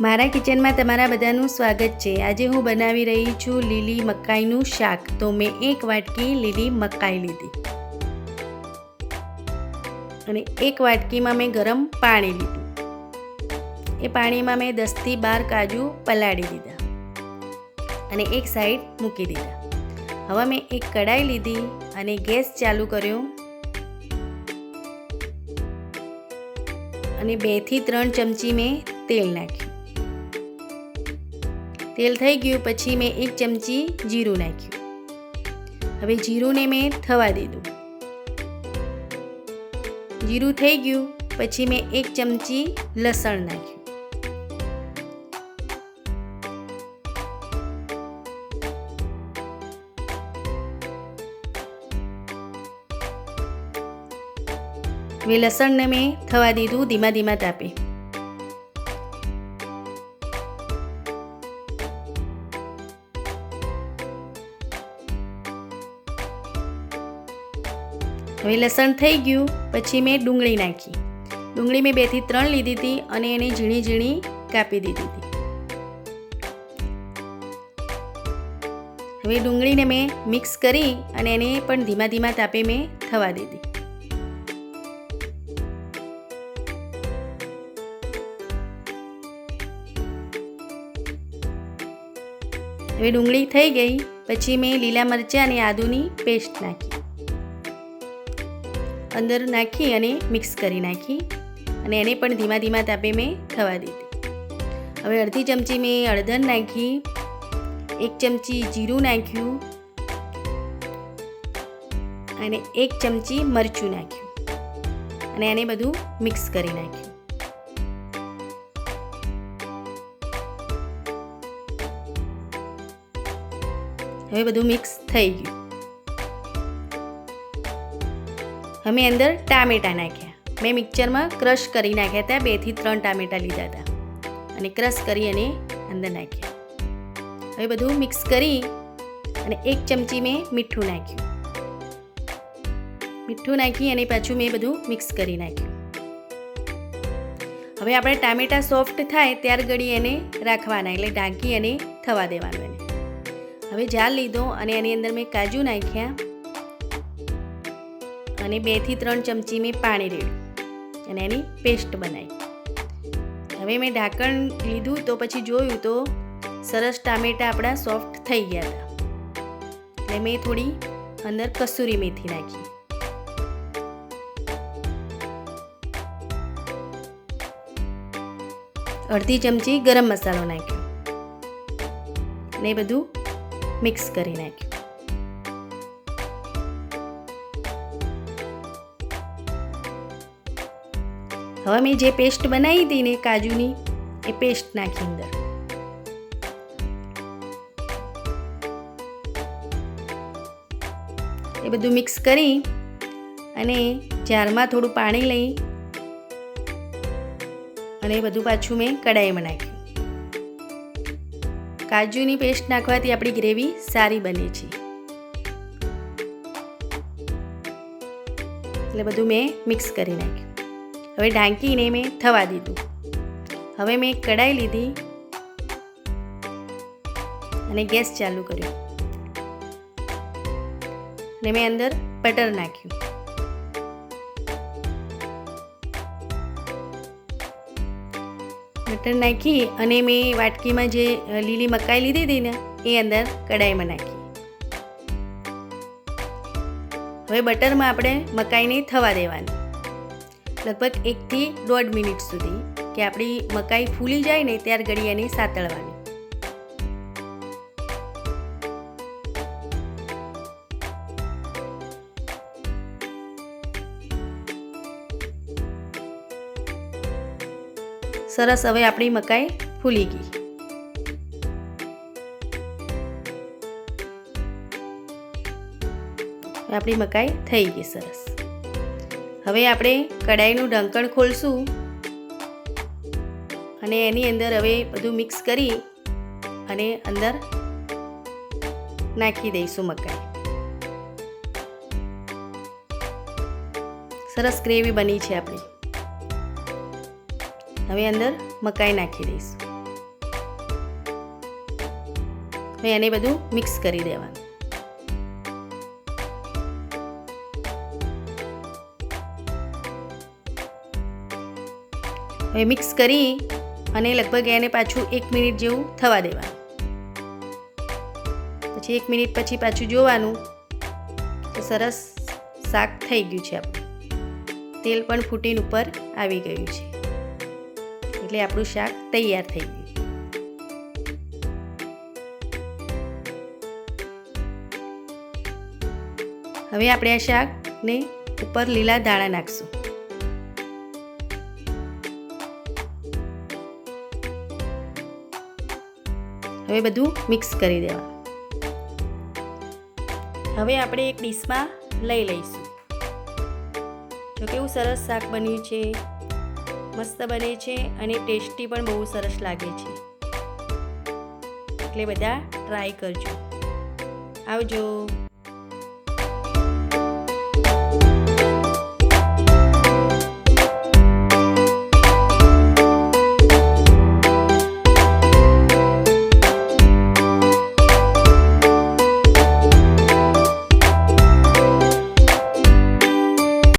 મારા કિચનમાં તમારા બધાનું સ્વાગત છે. આજે હું બનાવી રહી છું લીલી મકાઈનું શાક. તો મેં એક વાટકી લીલી મકાઈ લીધી. અને એક વાટકીમાં મેં ગરમ પાણી લીધું. એ પાણીમાં મેં દસથી બાર કાજુ પલાળી દીધા. અને એક સાઈડ મૂકી દીધા. હવે મેં એક કડાઈ લીધી અને ગેસ ચાલુ કર્યો. અને બેથી ત્રણ ચમચી મેં તેલ નાખ્યું. તેલ થઈ ગયું, પછી મેં એક ચમચી જીરું નાખ્યું. હવે જીરુંને મેં થવા દીધું. જીરું થઈ ગયું, પછી મેં એક ચમચી લસણ નાખ્યું. હવે લસણને મેં થવા દીધું, ધીમા ધીમા તાપે. હવે લસણ થઈ ગયું, પછી મેં ડુંગળી નાખી. ડુંગળી મેં બેથી ત્રણ લીધી હતી અને એને ઝીણી ઝીણી કાપી દીધી હતી. હવે ડુંગળીને મેં મિક્સ કરી અને એને પણ ધીમા ધીમા તાપે મેં થવા દીધી. હવે ડુંગળી થઈ ગઈ, પછી મેં લીલા મરચાં અને આદુની પેસ્ટ નાખી. અંદર નાખી અને મિક્સ કરી નાખી અને એને પણ ધીમા ધીમા તાપે મેં થવા દીધી. હવે અડધી ચમચી મેં અડધન નાખી, એક ચમચી જીરું નાખ્યું અને એક ચમચી મરચું નાખ્યું અને એને બધું મિક્સ કરી નાખ્યું. હવે બધું મિક્સ થઈ ગયું. અમે અંદર ટામેટાં નાખ્યા. મેં મિક્સરમાં ક્રશ કરી નાખ્યા હતા, બેથી ત્રણ ટામેટાં લીધા હતા. અને ક્રશ કરી અને અંદર નાખ્યા. હવે બધું મિક્સ કરી અને એક ચમચી મેં મીઠું નાખ્યું. મીઠું નાખી અને પાછું મેં બધું મિક્સ કરી નાખ્યું. હવે આપણે ટામેટાં સોફ્ટ થાય ત્યાર ઘડી એને રાખવાના, એટલે ઢાંકી અને થવા દેવાનું એને. હવે જાર લીધો અને એની અંદર મેં કાજુ નાખ્યા. અને બેથી ત્રણ ચમચી મેં પાણી રેડ્યું અને એની પેસ્ટ બનાવી. હવે મેં ઢાંકણ લીધું તો પછી જોયું તો સરસ ટામેટાં આપણા સોફ્ટ થઈ ગયા હતા. એટલે મેં થોડી અંદર કસૂરી મેથી નાખી. અડધી ચમચી ગરમ મસાલો નાખ્યો. અને બધું મિક્સ કરી નાખ્યું. હવે મેં જે પેસ્ટ બનાવી હતી ને કાજુની, એ પેસ્ટ નાખી અંદર. એ બધું મિક્સ કરી અને જારમાં થોડું પાણી લઈ અને એ બધું પાછું મેં કડાઈમાં નાખ્યું. કાજુની પેસ્ટ નાખવાથી આપણી ગ્રેવી સારી બને છે. એટલે બધું મેં મિક્સ કરી નાખ્યું. હવે ઢાંકીને મેં થવા દીધું. હવે મેં કડાઈ લીધી અને ગેસ ચાલુ કર્યો. અને મેં અંદર બટર નાખ્યું. બટર નાખી અને મેં વાટકીમાં જે લીલી મકાઈ લીધી હતી ને, એ અંદર કડાઈમાં નાખી. હવે બટરમાં આપણે મકાઈને થવા દેવાની. લગભગ એકથી દોઢ મિનિટ સુધી કે આપણી મકાઈ ફૂલી જાય ને ત્યાર ઘડી એને સાતળવાની. સરસ હવે આપણી મકાઈ ફૂલી ગઈ. આપણી મકાઈ થઈ ગઈ સરસ. હવે આપણે કઢાઈનું ઢંકણ ખોલશું. અને એની અંદર હવે બધું મિક્સ કરી અને અંદર નાખી દઈશું મકાઈ. સરસ ગ્રેવી બની છે આપણી. હવે અંદર મકાઈ નાખી દઈશું. હવે એને બધું મિક્સ કરી દેવાનું. હવે મિક્સ કરી અને લગભગ એને પાછું એક મિનિટ જેવું થવા દેવાનું. પછી એક મિનિટ પછી પાછું જોવાનું તો સરસ શાક થઈ ગયું છે આપણું. તેલ પણ ફૂટીને ઉપર આવી ગયું છે. એટલે આપણું શાક તૈયાર થઈ ગયું હવે આપણે આ શાકને ઉપર લીલા દાણા નાખશું. હવે બધું મિક્સ કરી દેવાનું હવે આપણે એક ડીશમાં લઈ લઈશું. તો કેવું સરસ શાક બન્યું છે, મસ્ત બને છે અને ટેસ્ટી પણ બહુ સરસ લાગે છે. એટલે બધા ટ્રાય કરજો. આવજો.